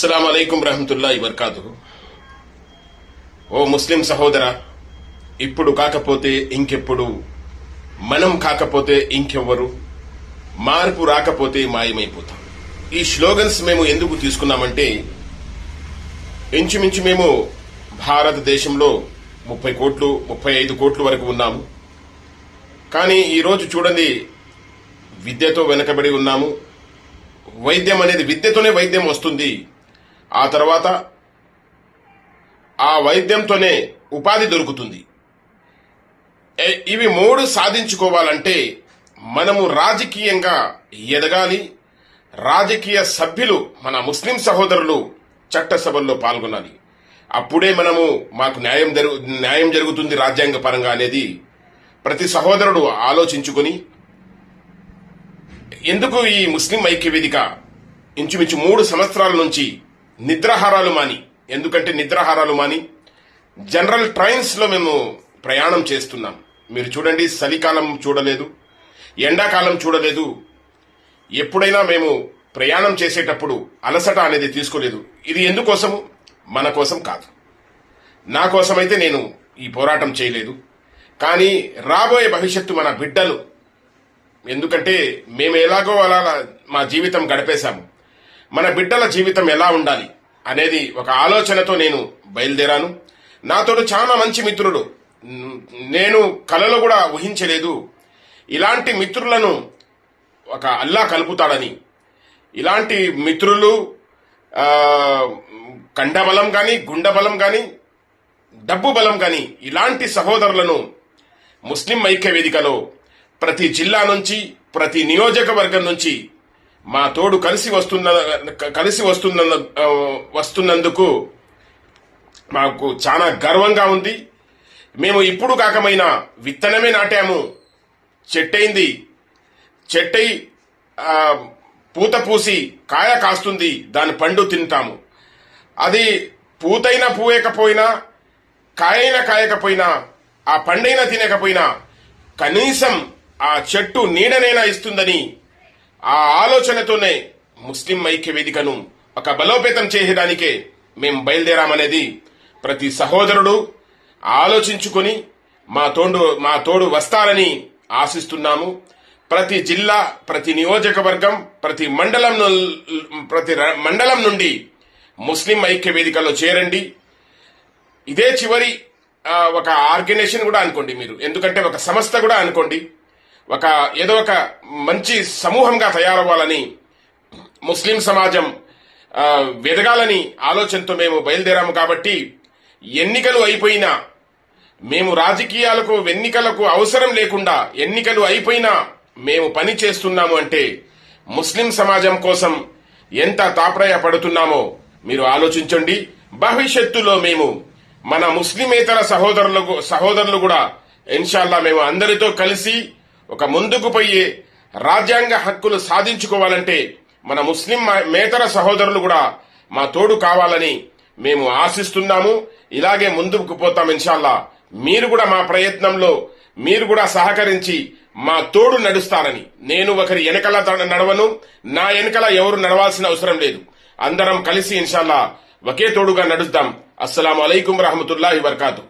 అస్సలం అయికం రహమతుల్లా కాదు ఓ ముస్లిం సహోదర ఇప్పుడు కాకపోతే ఇంకెప్పుడు? మనం కాకపోతే ఇంకెవ్వరు? మార్పు రాకపోతే మాయమైపోతాం. ఈ స్లోగన్స్ మేము ఎందుకు తీసుకున్నామంటే ఇంచుమించు మేము భారతదేశంలో ముప్పై కోట్లు ముప్పై ఐదు కోట్లు వరకు ఉన్నాము. కానీ ఈరోజు చూడండి విద్యతో వెనకబడి ఉన్నాము. వైద్యం అనేది విద్యతోనే వైద్యం వస్తుంది. ఆ తర్వాత ఆ వైద్యంతోనే ఉపాధి దొరుకుతుంది. ఇవి మూడు సాధించుకోవాలంటే మనము రాజకీయంగా ఎదగాలి. రాజకీయ సభ్యులు మన ముస్లిం సహోదరులు చట్టసభల్లో పాల్గొనాలి. అప్పుడే మనము మాకు న్యాయం జరుగు న్యాయం జరుగుతుంది రాజ్యాంగ పరంగా అనేది ప్రతి సహోదరుడు ఆలోచించుకొని ఎందుకు ఈ ముస్లిం ఐక్య వేదిక ఇంచుమించు మూడు సంవత్సరాల నుంచి నిద్రాహారాలు మాని. ఎందుకంటే నిద్రాహారాలు మాని జనరల్ ట్రైన్స్లో మేము ప్రయాణం చేస్తున్నాం. మీరు చూడండి చలికాలం చూడలేదు ఎండాకాలం చూడలేదు. ఎప్పుడైనా మేము ప్రయాణం చేసేటప్పుడు అలసట అనేది తీసుకోలేదు. ఇది ఎందుకోసము? మన కోసం కాదు. నా కోసమైతే నేను ఈ పోరాటం చేయలేదు. కానీ రాబోయే భవిష్యత్తు మన బిడ్డలు. ఎందుకంటే మేము ఎలాగో అలా మా జీవితం గడిపేశాము. మన బిడ్డల జీవితం ఎలా ఉండాలి అనేది ఒక ఆలోచనతో నేను బయలుదేరాను. నాతోడు చాలా మంచి మిత్రుడు. నేను కలలో కూడా ఊహించలేదు. ఇలాంటి మిత్రులను ఒక అల్లా కలుపుతాడని. ఇలాంటి మిత్రులు కండబలం కానీ గుండబలం కానీ డబ్బు బలం కానీ ఇలాంటి సహోదరులను ముస్లిం ఐక్య వేదికలో ప్రతి జిల్లా నుంచి ప్రతి నియోజకవర్గం నుంచి మా తోడు కలిసి వస్తున్న కలిసి వస్తున్న వస్తున్నందుకు మాకు చాలా గర్వంగా ఉంది. మేము ఇప్పుడు కాకమైనా విత్తనమే నాటాము. చెట్టయింది. చెట్టై పూత పూసి కాయ కాస్తుంది. దాని పండు తింటాము. అది పూతైనా పూయకపోయినా కాయైన కాయకపోయినా ఆ పండైనా తినకపోయినా కనీసం ఆ చెట్టు నీడనైనా ఇస్తుందని ఆ ఆలోచనతోనే ముస్లిం ఐక్య వేదికను ఒక బలోపేతం చేయడానికే మేము బయలుదేరామనేది ప్రతి సహోదరుడు ఆలోచించుకొని మా తోడు మా తోడు వస్తారని ఆశిస్తున్నాము. ప్రతి జిల్లా ప్రతి నియోజకవర్గం ప్రతి మండలం ప్రతి మండలం నుండి ముస్లిం ఐక్య వేదికలో చేరండి. ఇదే చివరి ఒక ఆర్గనైజేషన్ కూడా అనుకోండి మీరు. ఎందుకంటే ఒక సంస్థ కూడా అనుకోండి. ఒక ఏదో ఒక మంచి సమూహంగా తయారవ్వాలని ముస్లిం సమాజం వెదగాలని ఆలోచనతో మేము బయలుదేరాము కాబట్టి ఎన్నికలు అయిపోయినా మేము రాజకీయాలకు ఎన్నికలకు అవసరం లేకుండా ఎన్నికలు అయిపోయినా మేము పని చేస్తున్నాము అంటే ముస్లిం సమాజం కోసం ఎంత తాపరయ పడుతున్నామో మీరు ఆలోచించండి. భవిష్యత్తులో మేము మన ముస్లిమేతర సహోదరులకు సహోదరులు కూడా ఇన్షాల్లా మేము అందరితో కలిసి ఒక ముందుకు పోయే రాజ్యాంగ హక్కులు సాధించుకోవాలంటే మన ముస్లిం మేతర సహోదరులు కూడా మా తోడు కావాలని మేము ఆశిస్తున్నాము. ఇలాగే ముందుకు పోతాం ఇన్షాల్లా. మీరు కూడా మా ప్రయత్నంలో మీరు కూడా సహకరించి మా తోడు నడుస్తారని. నేను ఒకరి వెనకల నడవను నా వెనకల ఎవరు నడవాల్సిన అవసరం లేదు. అందరం కలిసి ఇన్షాల్లా ఒకే తోడుగా నడుద్దాం. అస్సలం అలైకుం రహమతుల్లాహి వర్కాతు.